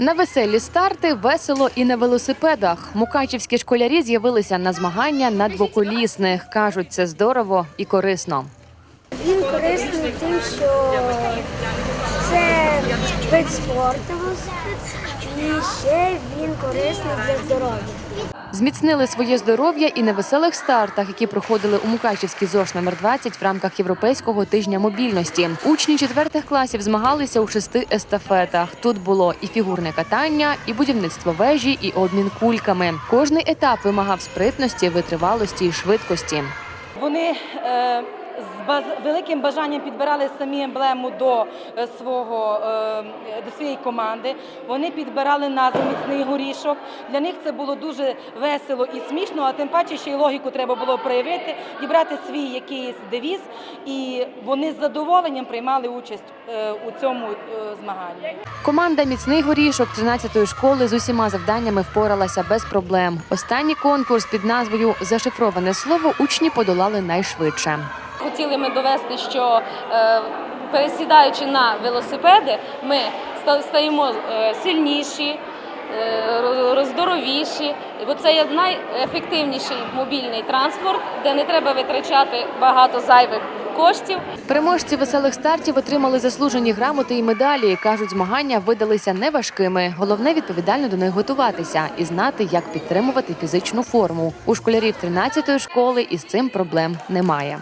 На веселі старти весело і на велосипедах. Мукачівські школярі з'явилися на змагання на двоколісних. кажуть, це здорово і корисно. Він корисний тим, що вид спорту і ще він корисний для здоров'я. Зміцнили своє здоров'я і на веселих стартах, які проходили у Мукачівській ЗОШ номер 20 в рамках Європейського тижня мобільності. Учні четвертих класів змагалися у шести естафетах. Тут було і фігурне катання, і будівництво вежі, і обмін кульками. Кожний етап вимагав спритності, витривалості і швидкості. Вони е, з баз... великим бажанням підбирали самі емблему до е, свого е, до своєї команди. Вони підбирали назву міцний горішок. Для них це було дуже весело і смішно, а тим паче ще й логіку треба було проявити, дібрати свій якийсь девіз, і вони з задоволенням приймали участь е, у цьому змаганні. Команда Міцний горішок 13-ї школи з усіма завданнями впоралася без проблем. Останній конкурс під назвою Зашифроване слово учні подолали найшвидше. Хотіли ми довести, що е, пересідаючи на велосипеди, ми стаємо е, сильніші, е, роздоровіші. Бо це є найефективніший мобільний транспорт, де не треба витрачати багато зайвих коштів. Переможці веселих стартів отримали заслужені грамоти і медалі. кажуть, змагання видалися неважкими. Головне відповідально до них готуватися і знати, як підтримувати фізичну форму. У школярів 13-ї школи із цим проблем немає.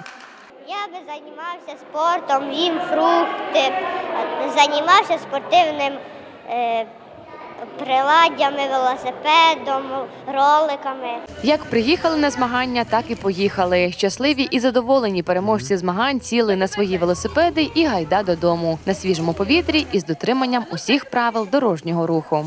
Я би займався спортом, їм фрукти, займався спортивним е, приладдями, велосипедом, роликами. Як приїхали на змагання, так і поїхали. Щасливі і задоволені переможці змагань сіли на свої велосипеди і гайда додому на свіжому повітрі із дотриманням усіх правил дорожнього руху.